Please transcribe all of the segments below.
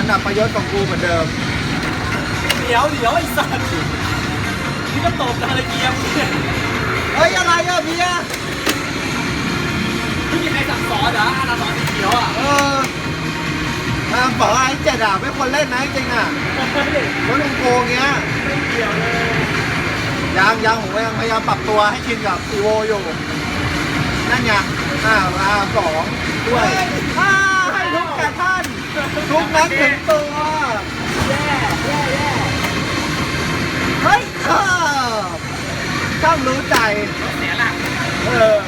วันดับประยศของกูเหมือนเดิม เดี๋ยวเดี๋ยวไอ้สัตว์นี่ก็ตบอะไรเกียร์มึงเนี่ยเฮ้ยอะไรอะเบียร์ไม่มีใครสั่งสอนเหรออาณาสอนสีเขียวอะเอออ่าบอกว่าไอ้เจ็ดอะไม่ควรเล่นนะจริงๆอะรถลุงโกงเงี้ยไม่เกี่ยวเลยยังยังผมก็ยังพยายามปรับตัวให้ชินกับอีโวอยู่ นั่นไงอ่าอาสองด้วยอ่าให้ทุกแก่ท่าน ทุกนั้นถึงตัว แย่แย่แย่เฮ้ยเออช่างรู้ใจ เสียหลักเออ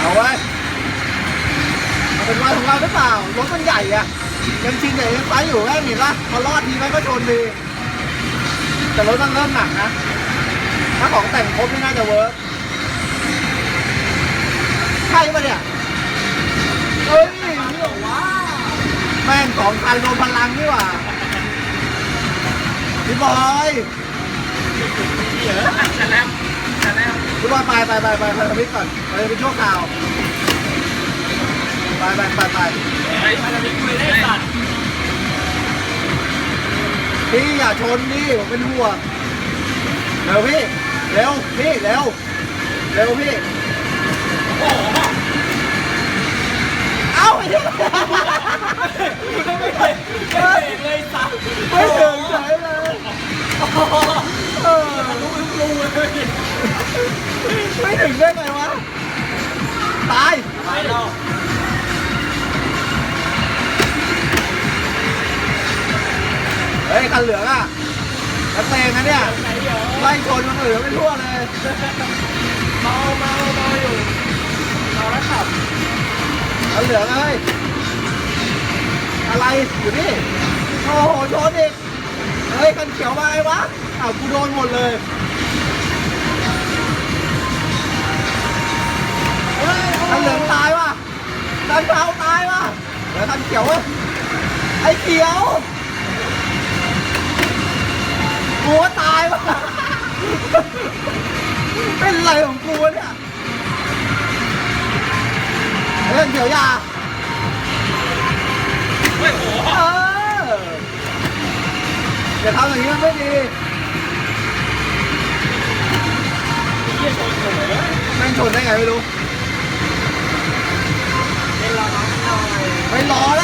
เอาไว้เป็นวันของเราหรือเปล่า รถมันใหญ่อะยังชินแต่ยังไปอยู่แม่งเห็นปะพอรอดทีมันก็ชนดี แต่รถมันเริ่มหนักนะ ถ้าของแต่งครบนี่น่าจะเวิร์กใช่ปะเนี่ยเฮ้ยว้าแม่งสองคันรวมพลังนี่หว่าพี่บอยเยอะจะแล้วจะแล้วพี่บอยไปไปไปไปไปทวิตก่อนไปทวิตชั่วคราวไปไปไปไปไอ้พันธมิตรคุยได้สัตว์พี่อย่าชนดิผมเป็นห่วงเร็วพี่ เร็วพี่เร็วเร็วพี่โอ้เอ้าไอ้เหี้ยไม่เคยไม่เคยเลยสัตว์ไม่ถึงเฉยเลยเออรู้รู้เลยไม่ถึงได้ไงวะตายไปแล้วเฮ้ยคันเหลืองอะ กระเตงนะเนี่ยไหนเดี๋ยวไล่ชนคนอื่นไม่ทั่วเลย เมาเมาเมาอยู่เมาแล้วขับคันเหลืองอะเฮ้ยอะไรอยู่นี่ โอ้โหชนอีก เฮ้ย คันเขียวมาไงวะ อ้าว กูโดนหมดเลยเฮ้ยคันเหลืองตายว่ะ คันเทาตายว่ะแล้วคันเขียวอะไอ้เขียว กูว่าตายว่ะเป็นไรของกูวะเนี่ยเฮ้ยคันเขียวยาเฮ้ยโหเอออย่าทำอย่างนี้มันไม่ดีเยี่ยชนเลยแม่งชนได้ไงไม่รู้ เป็นราน้องหน่อยไม่รอแล้ว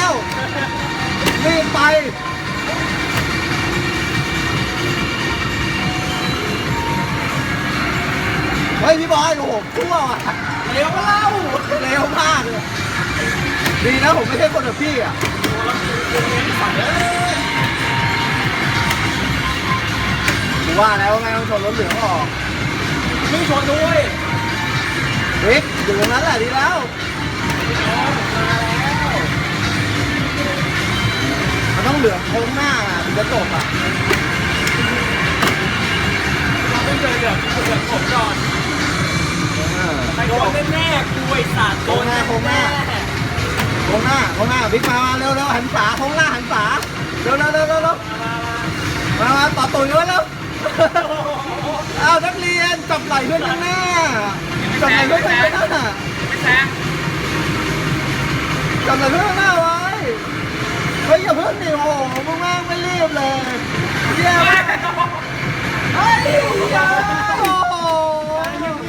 เฮ้ยพี่บอยโอ้โหชั่วอะเร็วก็เล่าเร็วมากเลยดีนะผมไม่ใช่คนแบบพี่อะผมว่าแล้วไงต้องชนรถเหลืองออกไมึงชนด้วยวิกอยู่ตรงนั้นแหละดีแล้วมันต้องเหลืองโค้งหน้าอะถึงจะจบอะเราไม่เจอเดือดเดือดผมก่อนใครโด น่ๆกูไอ้สัตว์โดนแน่โค้งหน้าโค้งหน้าบิ๊กมามาเร็วเร็วหันฝาโค้งหน้าหันฝาเร็วเร็วเร็วเร็วเร็วมามาต่อตุ๋ยไว้เร็วเอานักเรียนจับไหล่เพื่อนข้างหน้าจับไหล่เพื่อนข้างหน้าไม่แซงจับไหล่เพื่อนข้างหน้าไว้เฮ้ยอย่าเพิ่งดิโอ้โหมึงแม่งไม่รีบเลยเยี่ยม